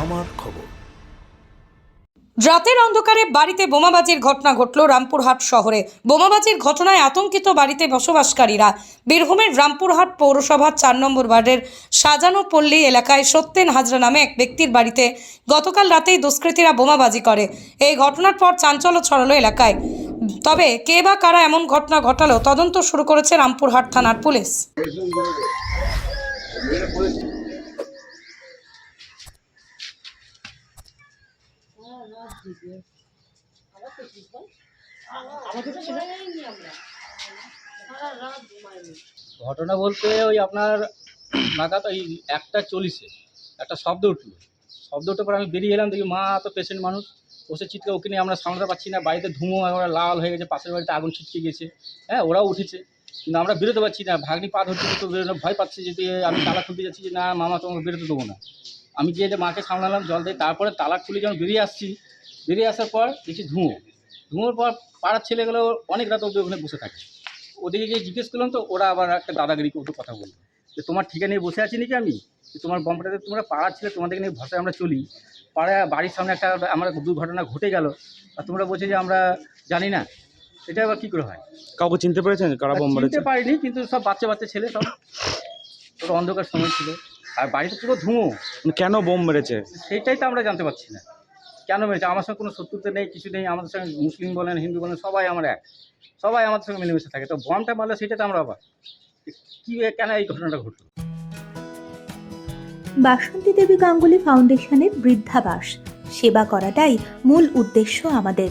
আমার খবর। রাতের অন্ধকারে বাড়িতে বোমাবাজির ঘটনা ঘটল রামপুরহাট শহরে। বোমাবাজির ঘটনায় আতঙ্কিত বাড়িতে বসবাসকারীরা। বীরভূমের রামপুরহাট পৌরসভার চার নম্বর ওয়ার্ডের সাজানো পল্লী এলাকায় সত্যেন হাজরা নামে এক ব্যক্তির বাড়িতে গতকাল রাতেই দুষ্কৃতীরা বোমাবাজি করে। এই ঘটনার পর চাঞ্চল্য ছড়ালো এলাকায়। তবে কে বা কারা এমন ঘটনা ঘটালো তদন্ত শুরু করেছে রামপুরহাট থানার পুলিশ। ঘটনা বলতে ওই আপনার নাগাদ ওই একটা চল্লিশে একটা শব্দ উঠল। শব্দ উঠার পর আমি বেরিয়ে এলাম, দেখি মা তো পেশেন্ট মানুষ, বসে চিৎকে ওকে নিয়ে আমরা সামলাতে পারছি না, বাড়িতে ধুমো ওরা লাল হয়ে গেছে, পাশের বাড়িতে আগুন ছিটকে গেছে। হ্যাঁ ওরাও উঠেছে, কিন্তু আমরা বেরোতে পারছি না, ভাগ্নি পা ধরছে তো ভয় পাচ্ছে যে আমি তালা খুলতে যাচ্ছি যে, না, মামা তোমাকে বেরোতে দেবো না। আমি যে মাকে সামলালাম জল দিয়ে তারপরে তালাক খুলে যখন বেরিয়ে আসছি বেরিয়ে আসার পর দেখছি ধুঁয়ো। ধুঁয়োর পর পাড়ার ছেলেগুলো অনেক রাত অব্দি ওখানে বসে থাকে। ওদিকে গিয়ে জিজ্ঞেস করলাম তো ওরা আবার একটা দাদাগিরি করতে কথা বলল যে তোমার ঠিকা নিয়ে বসে আছি নাকি আমি? যে তোমার বম্পটাতে তোমরা পাড়ার ছেলে তোমাদেরকে নিয়ে ভরসায় আমরা চলি। পাড়ায় বাড়ির সামনে একটা আমার দুর্ঘটনা ঘটে গেল আর তোমরা বলছো যে আমরা জানি না। এটা আবার কী করে হয়? কাউকে চিনতে পেরেছেন? কারা বোম চিনতে পারিনি কিন্তু সব বাচ্চা বাচ্চা ছেলে সব। ওটা অন্ধকার সময় ছিল। আর বাড়িতে পুরো ধুঁয়ো। কেন বোম মেরেছে? সেটাই তো আমরা জানতে পারছি না। কেন মেরেছে? আমার সঙ্গে কোনো শত্রুতা নেই কিছু নেই আমাদের সঙ্গে মুসলিম বলেন হিন্দু বলেন সবাই আমার এক। সবাই আমাদের সঙ্গে মিলেমিশে থাকে। তো বমটা মারলে সেটা তো আমরা আবার কী কেন এই ঘটনাটা ঘটলো? বাসন্তী দেবী গাঙ্গুলি ফাউন্ডেশনের বৃদ্ধাবাস। সেবা করাটাই মূল উদ্দেশ্য আমাদের।